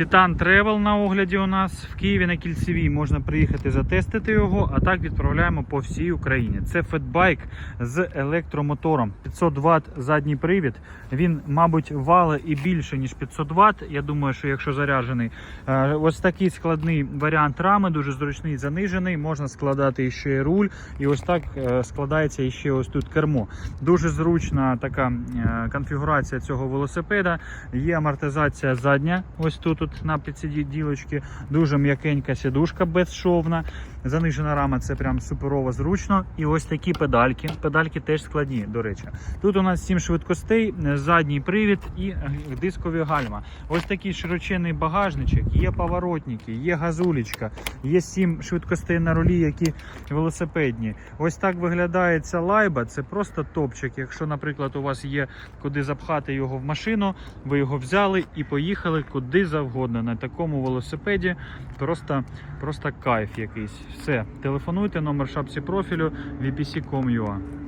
Titan Travel на огляді у нас в Києві на Кільцевій. Можна приїхати затестити його, а так відправляємо по всій Україні. Це фетбайк з електромотором. 500 Вт задній привід. Він, мабуть, вали і більше, ніж 500 Вт. Я думаю, що якщо заряджений. Е, Ось такий складний варіант рами, дуже зручний, занижений. Можна складати ще й руль. І ось так е, складається іще ось тут кермо. Дуже зручна така е, конфігурація цього велосипеда. Є амортизація задня, ось тут от на підсиділочці. Дуже м'якенька сідушка безшовна. Занижена рама це прям суперово зручно. І ось такі педальки. Педальки теж складні, до речі. Тут у нас 7 швидкостей, е, задній привід і е, дискові гальма. Ось такий широченний багажничок, є поворотники, є газулечка, є 7 швидкостей на рулі, які велосипедні. Ось так виглядає ця лайба. Це просто топчик. Якщо, наприклад, у вас є куди запхати його в машину, ви його взяли і поїхали куди завгодно на такому велосипеді. Просто, просто кайф якийсь. Все, телефонуйте, номер шапці профілю vpc.com.ua.